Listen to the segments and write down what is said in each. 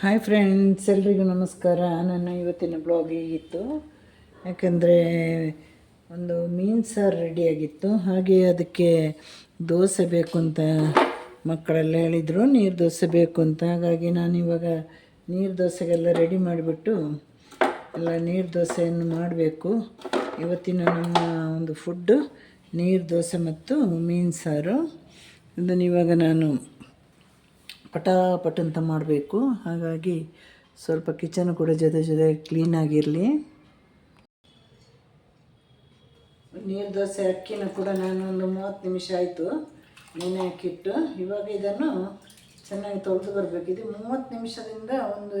Hi friends ಎಲ್ರಿಗೂ ನಮಸ್ಕಾರ. ನನ್ನ ಇವತ್ತಿನ ಬ್ಲಾಗ್ ಹೀಗಿತ್ತು? ಯಾಕಂದರೆ ಒಂದು ಮೀನು ಸಾರು ರೆಡಿಯಾಗಿತ್ತು ಹಾಗೆ ಅದಕ್ಕೆ ದೋಸೆ ಬೇಕು ಅಂತ ಮಕ್ಕಳೆಲ್ಲ ಹೇಳಿದರು. ನೀರು ದೋಸೆ ಬೇಕು ಅಂತ. ಹಾಗಾಗಿ ನಾನು ಇವಾಗ ನೀರು ದೋಸೆಗೆಲ್ಲ ರೆಡಿ ಮಾಡಿಬಿಟ್ಟು ಎಲ್ಲ ನೀರು ದೋಸೆಯನ್ನು ಮಾಡಬೇಕು. ಇವತ್ತಿನ ನಮ್ಮ ಒಂದು ಫುಡ್ಡು ನೀರು ದೋಸೆ ಮತ್ತು ಮೀನು ಸಾರು. ಇದನ್ನು ಇವಾಗ ನಾನು ಪಟಾಪಟ್ ಅಂತ ಮಾಡಬೇಕು. ಹಾಗಾಗಿ ಸ್ವಲ್ಪ ಕಿಚನ್ ಕೂಡ ಜೊತೆ ಜೊತೆ ಕ್ಲೀನಾಗಿರಲಿ ನೀರು ದೋಸೆ ಅಕ್ಕಿನ ಕೂಡ ನಾನು ಒಂದು ಮೂವತ್ತು ನಿಮಿಷ ಆಯಿತು. ನೆನೆ ಹಾಕಿಟ್ಟು ಇವಾಗ ಇದನ್ನು ಚೆನ್ನಾಗಿ ತೊಳೆದು ಬರಬೇಕು. ಇದು ಮೂವತ್ತು ನಿಮಿಷದಿಂದ ಒಂದು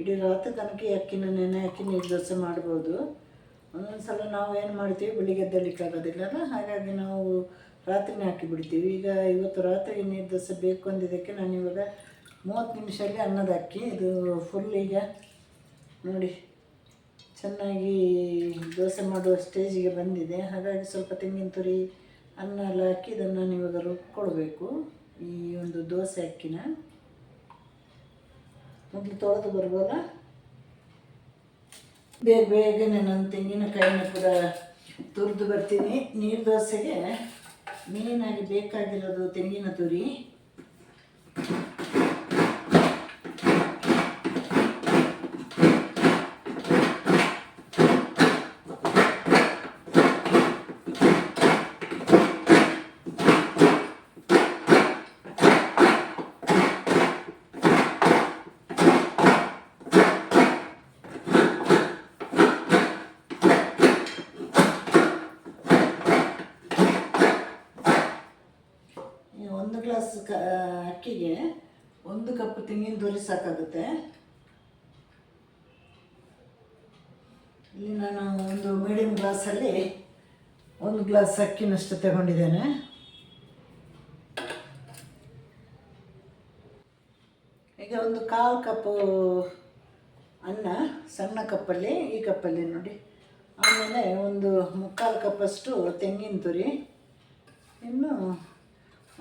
ಇಡೀ ರಾತ್ರಿ ತನಕ ಅಕ್ಕಿನ ನೆನೆ ಹಾಕಿ ನೀರು ದೋಸೆ ಮಾಡ್ಬೋದು. ಒಂದೊಂದು ಸಲ ನಾವು ಏನು ಮಾಡ್ತೀವಿ, ಬೆಳಿಗ್ಗೆ ಎದ್ದಲಿಕ್ಕಾಗೋದಿಲ್ಲಲ್ಲ ಹಾಗಾಗಿ ನಾವು ರಾತ್ರಿನೇ ಹಾಕಿ ಬಿಡ್ತೀವಿ ಈಗ ಇವತ್ತು ರಾತ್ರಿ ನೀರು ದೋಸೆ ಬೇಕು ಅಂದಿದ್ದಕ್ಕೆ ನಾನು ಇವಾಗ ಮೂವತ್ತು ನಿಮಿಷದಲ್ಲಿ ಅನ್ನದ ಅಕ್ಕಿ, ಇದು ಫುಲ್ ಈಗ ನೋಡಿ ಚೆನ್ನಾಗಿ ದೋಸೆ ಮಾಡುವ ಸ್ಟೇಜಿಗೆ ಬಂದಿದೆ. ಹಾಗಾಗಿ ಸ್ವಲ್ಪ ತೆಂಗಿನ ತುರಿ, ಅನ್ನ ಎಲ್ಲ ಹಾಕಿ ಇದನ್ನು ನಾನು ಇವಾಗ ರುಬ್ಕೊಳ್ಬೇಕು. ಈ ಒಂದು ದೋಸೆ ಅಕ್ಕಿನ. ಮೊದಲು ತೊಳೆದು ಬರ್ಬೋದ? ಬೇಗ ಬೇಗನೆ ನಾನು ತೆಂಗಿನಕಾಯಿನ ಕೂಡ ತುರಿದು ಬರ್ತೀನಿ. ನೀರು ದೋಸೆಗೆ ಮೇನಾಗಿ ಬೇಕಾಗಿರೋದು ತೆಂಗಿನ ತುರಿ ಈ ಒಂದು ಗ್ಲಾಸ್ ಅಕ್ಕಿಗೆ ಒಂದು ಕಪ್ ತೆಂಗಿನ ತುರಿ ಸಾಕಾಗುತ್ತೆ. ಇಲ್ಲಿ ನಾನು ಒಂದು ಮೀಡಿಯಮ್ ಗ್ಲಾಸಲ್ಲಿ ಒಂದು ಗ್ಲಾಸ್ ಅಕ್ಕಿನಷ್ಟು ತಗೊಂಡಿದ್ದೇನೆ. ಈಗ ಒಂದು ಕಾಲು ಕಪ್ಪು ಅನ್ನ, ಸಣ್ಣ ಕಪ್ಪಲ್ಲಿ, ಈ ಕಪ್ಪಲ್ಲಿ ನೋಡಿ. ಆಮೇಲೆ ಒಂದು ಮುಕ್ಕಾಲು ಕಪ್ಪಷ್ಟು ತೆಂಗಿನ ತುರಿ, ಇನ್ನು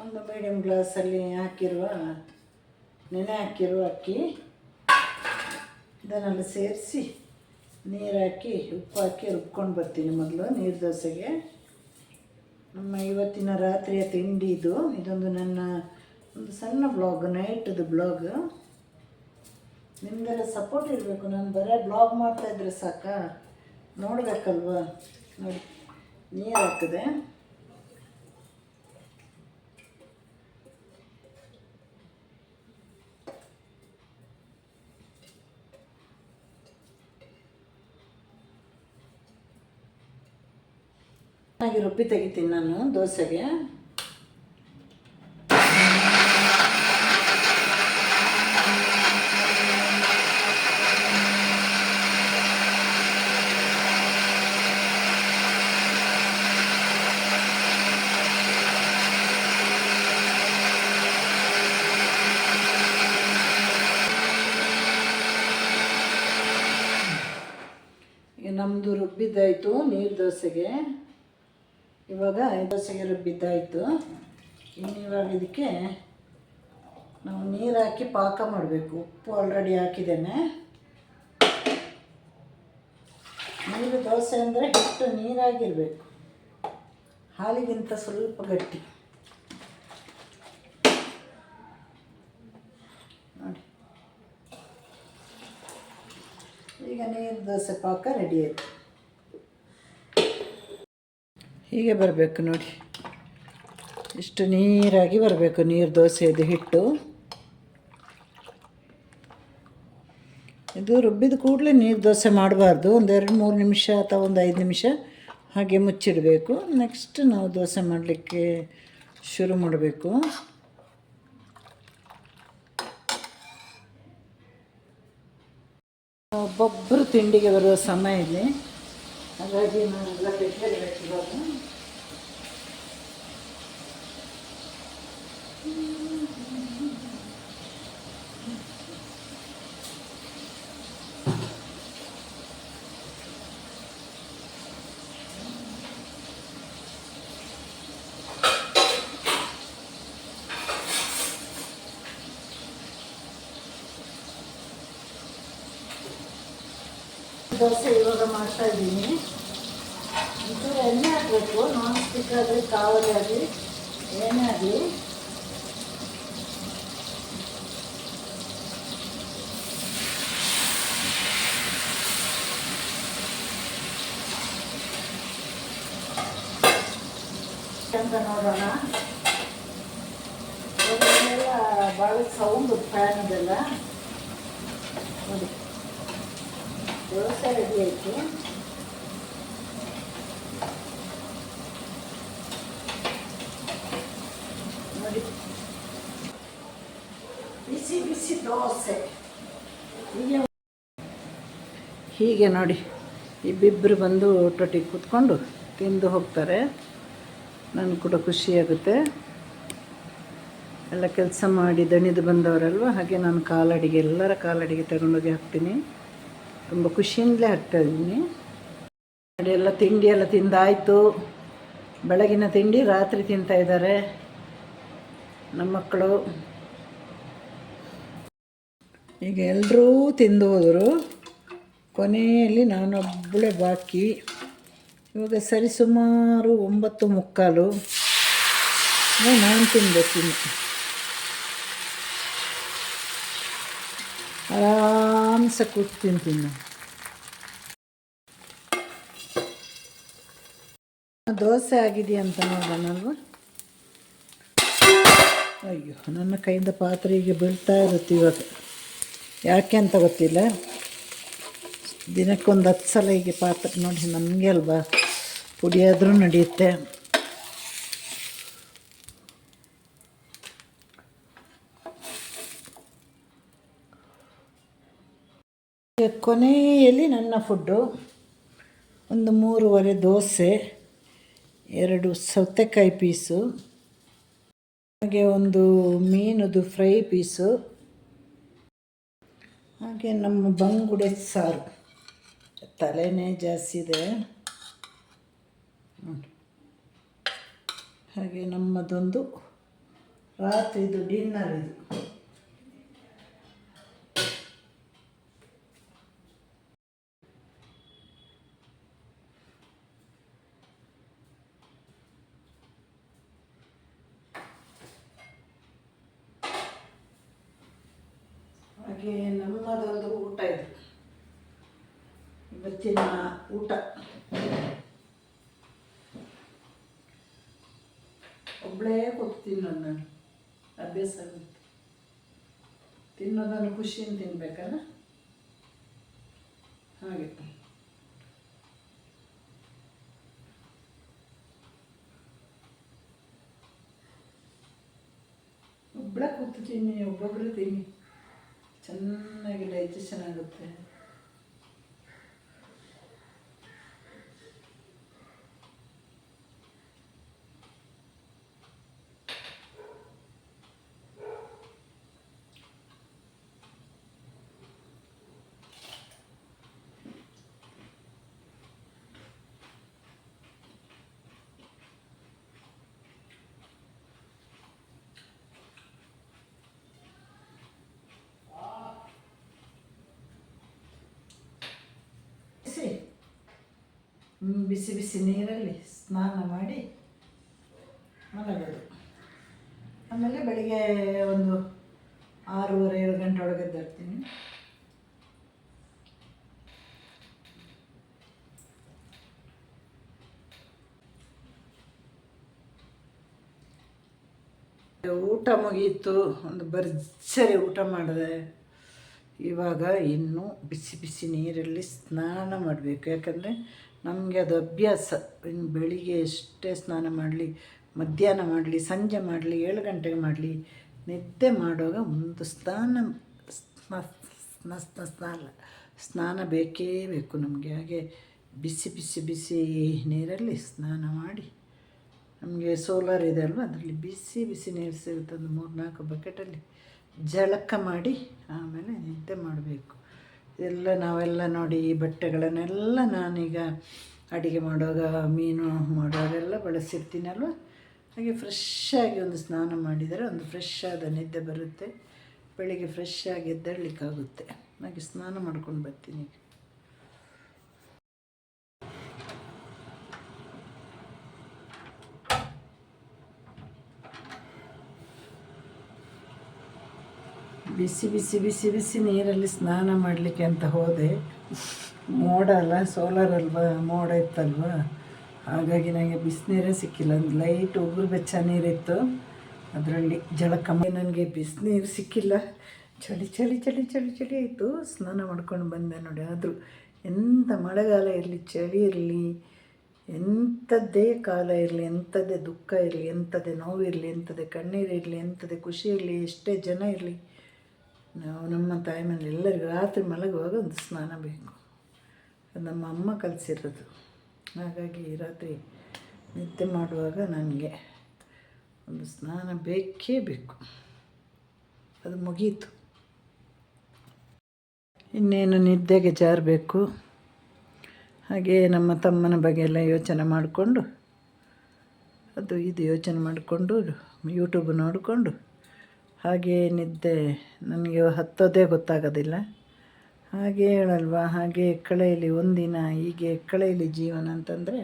ಒಂದು ಮೀಡಿಯಮ್ ಗ್ಲಾಸಲ್ಲಿ ಹಾಕಿರುವ ನೆನೆ ಹಾಕಿರುವ ಅಕ್ಕಿ. ಇದನ್ನೆಲ್ಲ ಸೇರಿಸಿ ನೀರು ಹಾಕಿ, ಉಪ್ಪು ಹಾಕಿ ರುಬ್ಕೊಂಡು ಬರ್ತೀನಿ ಮೊದಲು ನೀರು ದೋಸೆಗೆ. ನಮ್ಮ ಇವತ್ತಿನ ರಾತ್ರಿಯ ತಿಂಡಿ ಇದು. ಇದೊಂದು ನನ್ನ ಒಂದು ಸಣ್ಣ ಬ್ಲಾಗ್ ನೈಟ್ದು ಬ್ಲಾಗ್ ನಿಮ್ದೆಲ್ಲ ಸಪೋರ್ಟ್ ಇರಬೇಕು. ನಾನು ಬರೀ ಬ್ಲಾಗ್ ಮಾಡ್ತಾಯಿದ್ರೆ ಸಾಕಾ? ನೋಡಬೇಕಲ್ವ? ನೋಡಿ, ನೀರು ಹಾಕಿದೆ ಹಾಗೆ ರುಬ್ಬಿ ತೆಗಿತೀನಿ ನಾನು ದೋಸೆಗೆ. ನಮ್ಮದು ರುಬ್ಬಿದ್ದಾಯಿತು ನೀರು ದೋಸೆಗೆ. ಇವಾಗ ದೋಸೆಗೆ ಬಿದ್ದಾಯಿತು. ಇನ್ನು ಇವಾಗ ಇದಕ್ಕೆ ನಾವು ನೀರು ಹಾಕಿ ಪಾಕ ಮಾಡಬೇಕು. ಉಪ್ಪು ಆಲ್ರೆಡಿ ಹಾಕಿದ್ದೇನೆ. ನೀರು ದೋಸೆ ಅಂದರೆ ಹಿಟ್ಟು ನೀರಾಗಿರಬೇಕು. ಹಾಲಿಗಿಂತ ಸ್ವಲ್ಪ ಗಟ್ಟಿ. ನೋಡಿ. ಈಗ ನೀರು ದೋಸೆ ಪಾಕ ರೆಡಿ ಆಯಿತು. ಹೀಗೆ ಬರಬೇಕು ನೋಡಿ. ಇಷ್ಟು ನೀರಾಗಿ ಬರಬೇಕು ನೀರು ದೋಸೆದು ಹಿಟ್ಟು. ಇದು ರುಬ್ಬಿದ ಕೂಡಲೇ ನೀರು ದೋಸೆ ಮಾಡಬಾರ್ದು. ಒಂದು ಎರಡು ಮೂರು ನಿಮಿಷ ಅಥವಾ ಒಂದು ಐದು ನಿಮಿಷ ಹಾಗೆ ಮುಚ್ಚಿಡಬೇಕು. ನೆಕ್ಸ್ಟ್ ನಾವು ದೋಸೆ ಮಾಡಲಿಕ್ಕೆ ಶುರು ಮಾಡಬೇಕು. ಒಬ್ಬೊಬ್ಬರು ತಿಂಡಿಗೆ ಬರುವ ಸಮಯ ಇದೆ. Hadi manzara ದೋಸೆ ಇವಾಗ ಮಾಡ್ತಾ ಇದ್ದೀನಿ. ಒಂಚೂರು ಎಣ್ಣೆ ಹಾಕಬೇಕು ನಾನ್ ಸ್ಟಿಕ್ ಆಗಲಿ ಕಾವಲಿ ಆಗಲಿ ಏನೇ ಆಗಲಿ. ಅಂತ ನೋಡೋಣ. ಬಾಳ ಸೌಂಡು ಫ್ಯಾನ್ ಇದೆಲ್ಲ ನೋಡಿ. ದೋಸೆ ರೆಡಿ ನೋಡಿ ಬಿಸಿ ಬಿಸಿ ದೋಸೆ ಹೀಗೆ ಹೀಗೆ ನೋಡಿ ಇಬ್ಬಿಬ್ಬರು ಬಂದು ಒಟ್ಟೊಟ್ಟಿಗೆ ಕೂತ್ಕೊಂಡು ತಿಂದು ಹೋಗ್ತಾರೆ. ನನಗೆ ಕೂಡ ಖುಷಿಯಾಗುತ್ತೆ ಎಲ್ಲ ಕೆಲಸ ಮಾಡಿ ದಣಿದು ಬಂದವರಲ್ವ? ಹಾಗೆ ನಾನು ಕಾಲಡಿಗೆ, ಎಲ್ಲರ ಕಾಲಡಿಗೆ ತಗೊಂಡೋಗಿ ಹಾಕ್ತೀನಿ. ತುಂಬ ಖುಷಿಯಿಂದಲೇ ನೋಡಿ ಎಲ್ಲ ತಿಂಡಿ ಎಲ್ಲ ತಿಂದಾಯಿತು. ಬೆಳಗಿನ ತಿಂಡಿ, ರಾತ್ರಿ ತಿಂತಾ ಇದ್ದಾರೆ. ನಮ್ಮ ಮಕ್ಕಳು. ಈಗ ಎಲ್ಲರೂ ತಿಂದು ಹೋದರು. ಕೊನೆಯಲ್ಲಿ ನಾನೊಬ್ಬಳೇ ಬಾಕಿ. ಇವಾಗ ಸರಿಸುಮಾರು ಒಂಬತ್ತು ಮುಕ್ಕಾಲು. ನಾನು ತಿನ್ಬೇಕಿನ್ನು ಆರಾಮ್ಸೆ ಕೂತು ತಿಂತೀನಿ ನಾನು ದೋಸೆ ಆಗಿದೆಯಂತ ನೋಡೋಣಲ್ವ ಅಯ್ಯೋ ನನ್ನ ಕೈಯಿಂದ ಪಾತ್ರೆ ಈಗ ಬೀಳ್ತಾ ಇರುತ್ತೆ ಇವಾಗ ಯಾಕೆ ಅಂತ ಗೊತ್ತಿಲ್ಲ ದಿನಕ್ಕೊಂದು ಹತ್ತು ಸಲ ಹೀಗೆ ಪಾತ್ರೆ ನೋಡಿ ನಮಗೆ ಅಲ್ವಾ ಪುಡಿಯಾದರೂ ನಡೆಯುತ್ತೆ ಕೊನೆಯಲ್ಲಿ ನನ್ನ ಫುಡ್ಡು. ಒಂದು ಮೂರುವರೆ ದೋಸೆ, ಎರಡು ಸೌತೆಕಾಯಿ ಪೀಸು, ಹಾಗೆ ಒಂದು ಮೀನದು ಫ್ರೈ ಪೀಸು, ಹಾಗೆ ನಮ್ಮ ಬಂಗುಡೆ ಸಾರು. ತಲೆನೇ ಜಾಸ್ತಿ ಇದೆ. ಹಾಗೆ ನಮ್ಮದೊಂದು ರಾತ್ರಿದು ಡಿನ್ನರ್ ಇದು ಹಾಗೆ ನಮ್ಮದೊಂದು ಊಟ ಇದು. ಇವತ್ತಿನ ಊಟ. ಒಬ್ಬಳೇ ಕೂತು ತಿನ್ನೋದು ನಾನು. ಅಭ್ಯಾಸ ಆಗುತ್ತೆ. ತಿನ್ನೋದನ್ನು ಖುಷಿಯಿಂದ ತಿನ್ಬೇಕಲ್ಲ? ಹಾಗೆ. ಒಬ್ಬಳೇ ಕೂತು ತಿನ್ನಿ ಒಬ್ಬೊಬ್ಬರು ತಿನ್ನಿ. ಚೆನ್ನಾಗಿ ಡೈಜೆಷನ್ ಆಗುತ್ತೆ ಬಿಸಿ ಹ್ಮ್, ಬಿಸಿ ಬಿಸಿ ನೀರಲ್ಲಿ ಸ್ನಾನ ಮಾಡಿ ಮಲಗೋದು. ಆಮೇಲೆ ಬೆಳಿಗ್ಗೆ ಒಂದು ಆರೂವರೆ, ಏಳು ಗಂಟೆ ಒಳಗೆ ಎದ್ದೇಳ್ತೀನಿ. ಊಟ ಮುಗಿಯಿತು ಒಂದು ಭರ್ಜರಿ ಊಟ ಮಾಡಿದೆ. ಇವಾಗ ಇನ್ನು ಬಿಸಿ ಬಿಸಿ ನೀರಲ್ಲಿ ಸ್ನಾನ ಮಾಡಬೇಕು. ಯಾಕಂದರೆ ನಮಗೆ ಅದು ಅಭ್ಯಾಸ. ಇನ್ನು ಬೆಳಿಗ್ಗೆ ಎಷ್ಟೇ ಸ್ನಾನ ಮಾಡಲಿ, ಮಧ್ಯಾಹ್ನ ಮಾಡಲಿ, ಸಂಜೆ ಮಾಡಲಿ, ಏಳು ಗಂಟೆಗೆ ಮಾಡಲಿ, ನಿದ್ದೆ ಮಾಡುವಾಗ ಒಂದು ಸ್ನಾನ ಸ್ನ- ಸ್ನ- ಸ್ನ- ಸ್ನಾನ ಸ್ನಾನ ಬೇಕೇ ಬೇಕು ನಮಗೆ. ಹಾಗೆ ಬಿಸಿ ಬಿಸಿ ಬಿಸಿ ನೀರಲ್ಲಿ ಸ್ನಾನ ಮಾಡಿ. ನಮಗೆ ಸೋಲಾರ್ ಇದೆ ಅಲ್ವಾ? ಅದರಲ್ಲಿ ಬಿಸಿ ಬಿಸಿ ನೀರು ಸಿಗುತ್ತೆ ಒಂದು ಮೂರು ನಾಲ್ಕು ಬಕೆಟಲ್ಲಿ. ಜಳಕ ಮಾಡಿ ಆಮೇಲೆ ನಿದ್ದೆ ಮಾಡಬೇಕು. ಎಲ್ಲ ನಾವೆಲ್ಲ ನೋಡಿ ಈ ಬಟ್ಟೆಗಳನ್ನೆಲ್ಲ ನಾನೀಗ ಅಡುಗೆ ಮಾಡುವಾಗ, ಮೀನು ಮಾಡುವಾಗೆಲ್ಲ ಬಳಸಿರ್ತೀನಲ್ವ? ಹಾಗೆ ಫ್ರೆಶ್ ಆಗಿ ಒಂದು ಸ್ನಾನ ಮಾಡಿದರೆ ಒಂದು ಫ್ರೆಶ್ ಆದ ನಿದ್ದೆ ಬರುತ್ತೆ. ಬೆಳಿಗ್ಗೆ ಫ್ರೆಶ್ ಆಗಿ ಎದ್ದೇಳಲಿಕ್ಕಾಗುತ್ತೆ. ಹಾಗೆ ಸ್ನಾನ ಮಾಡ್ಕೊಂಡು ಬರ್ತೀನಿ ಬಿಸಿ ಬಿಸಿ ಬಿಸಿ ಬಿಸಿ ನೀರಲ್ಲಿ ಸ್ನಾನ ಮಾಡಲಿಕ್ಕೆ ಅಂತ ಹೋದೆ. ಮೋಡ ಅಲ್ಲ ಸೋಲಾರ್ ಅಲ್ವಾ, ಮೋಡ ಇತ್ತಲ್ವ? ಹಾಗಾಗಿ ನನಗೆ ಬಿಸಿನೀರೇ ಸಿಕ್ಕಿಲ್ಲ. ಒಂದು ಲೈಟ್ ಉಗುರು ಬೆಚ್ಚ ನೀರಿತ್ತು. ಅದರಲ್ಲಿ ಜಳಕ ಕಮ್ಮಿ ನನಗೆ ಬಿಸಿನೀರು ಸಿಕ್ಕಿಲ್ಲ. ಚಳಿ ಚಳಿ ಚಳಿ ಚಳಿ ಚಳಿ ಆಯಿತು. ಸ್ನಾನ ಮಾಡ್ಕೊಂಡು ಬಂದೆ ನೋಡಿ. ಆದರೂ ಎಂಥ ಮಳೆಗಾಲ ಇರಲಿ, ಚಳಿ ಇರಲಿ, ಎಂಥದ್ದೇ ಕಾಲ ಇರಲಿ, ಎಂಥದ್ದೇ ದುಃಖ ಇರಲಿ, ಎಂಥದ್ದೇ ನೋವಿರಲಿ, ಎಂಥದ್ದೇ ಕಣ್ಣೀರು ಇರಲಿ, ಎಂಥದ್ದೇ ಖುಷಿ ಇರಲಿ, ಎಷ್ಟೇ ಜನ ಇರಲಿ ನಾವು ನಮ್ಮ ತಾಯಿ ಮನೇಲಿ ಎಲ್ಲರಿಗೂ ರಾತ್ರಿ ಮಲಗುವಾಗ ಒಂದು ಸ್ನಾನ ಬೇಕು. ನಮ್ಮ ಅಮ್ಮ ಕಲಿಸಿರೋದು. ಹಾಗಾಗಿ ರಾತ್ರಿ ನಿದ್ದೆ ಮಾಡುವಾಗ ನನಗೆ ಒಂದು ಸ್ನಾನ ಬೇಕೇ ಬೇಕು. ಅದು ಮುಗೀತು. ಇನ್ನೇನು ನಿದ್ದೆಗೆ ಜಾರಬೇಕು. ಹಾಗೆ ನಮ್ಮ ತಮ್ಮನ ಬಗ್ಗೆ ಎಲ್ಲ ಯೋಚನೆ ಮಾಡಿಕೊಂಡು, ಅದು ಇದು ಯೋಚನೆ ಮಾಡಿಕೊಂಡು ಯೂಟ್ಯೂಬ್ ನೋಡಿಕೊಂಡು ಹಾಗೆ ನಿದ್ದೆ ನನಗೆ ಹತ್ತೋದೇ ಗೊತ್ತಾಗೋದಿಲ್ಲ. ಹಾಗೆ ಹೇಳಲ್ವಾ, ಹಾಗೆ ಕಳೆಯಲಿ ಒಂದಿನ, ಹೀಗೆ ಕಳೆಯಲಿ ಜೀವನ ಅಂತಂದರೆ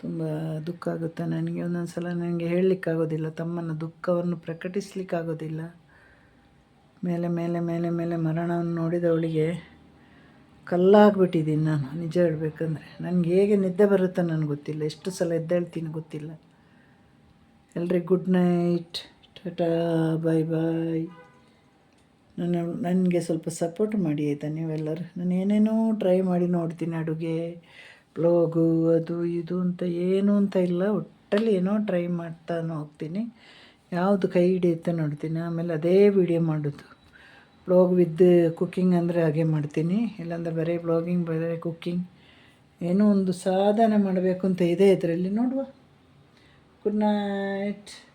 ತುಂಬ ದುಃಖ ಆಗುತ್ತೆ. ನನಗೆ ಒಂದೊಂದು ಸಲ ನನಗೆ ಹೇಳಲಿಕ್ಕಾಗೋದಿಲ್ಲ ತಮ್ಮನ ದುಃಖವನ್ನು ಪ್ರಕಟಿಸ್ಲಿಕ್ಕಾಗೋದಿಲ್ಲ. ಮೇಲೆ ಮೇಲೆ ಮೇಲೆ ಮೇಲೆ ಮರಣವನ್ನು ನೋಡಿದವಳಿಗೆ ಕಲ್ಲಾಗ್ಬಿಟ್ಟಿದ್ದೀನಿ ನಾನು, ನಿಜ ಹೇಳಬೇಕಂದ್ರೆ. ನನಗೆ ಹೇಗೆ ನಿದ್ದೆ ಬರುತ್ತೆ ನನಗೆ ಗೊತ್ತಿಲ್ಲ, ಎಷ್ಟು ಸಲ ಎದ್ದೇಳ್ತೀನಿ ಗೊತ್ತಿಲ್ಲ. ಎಲ್ರಿಗೂ good night. Tata, bye bye. ನನ್ನ, ನನಗೆ ಸ್ವಲ್ಪ ಸಪೋರ್ಟ್ ಮಾಡಿ ಆಯಿತಾ ನೀವೆಲ್ಲರೂ. ನಾನು ಏನೇನೋ ಟ್ರೈ ಮಾಡಿ ನೋಡ್ತೀನಿ ಅಡುಗೆ ಬ್ಲಾಗು ಅದು ಇದು ಅಂತ ಏನು ಅಂತ ಇಲ್ಲ. ಒಟ್ಟಲ್ಲಿ ಏನೋ ಟ್ರೈ ಮಾಡ್ತಾನೆ ಹೋಗ್ತೀನಿ. ಯಾವುದು ಕೈ ಹಿಡಿಯುತ್ತೆ ನೋಡ್ತೀನಿ. ಆಮೇಲೆ ಅದೇ ವಿಡಿಯೋ ಮಾಡೋದು. ಬ್ಲಾಗ್ ವಿತ್ ಕುಕ್ಕಿಂಗ್ ಅಂದರೆ ಹಾಗೆ ಮಾಡ್ತೀನಿ. ಇಲ್ಲಾಂದರೆ ಬರೀ ಬ್ಲಾಗಿಂಗ್ ಬರೀ ಕುಕ್ಕಿಂಗ್ ಏನೋ ಒಂದು ಸಾಧನೆ ಮಾಡಬೇಕು ಅಂತ ಇದೆ ಇದರಲ್ಲಿ. ನೋಡುವ. Good night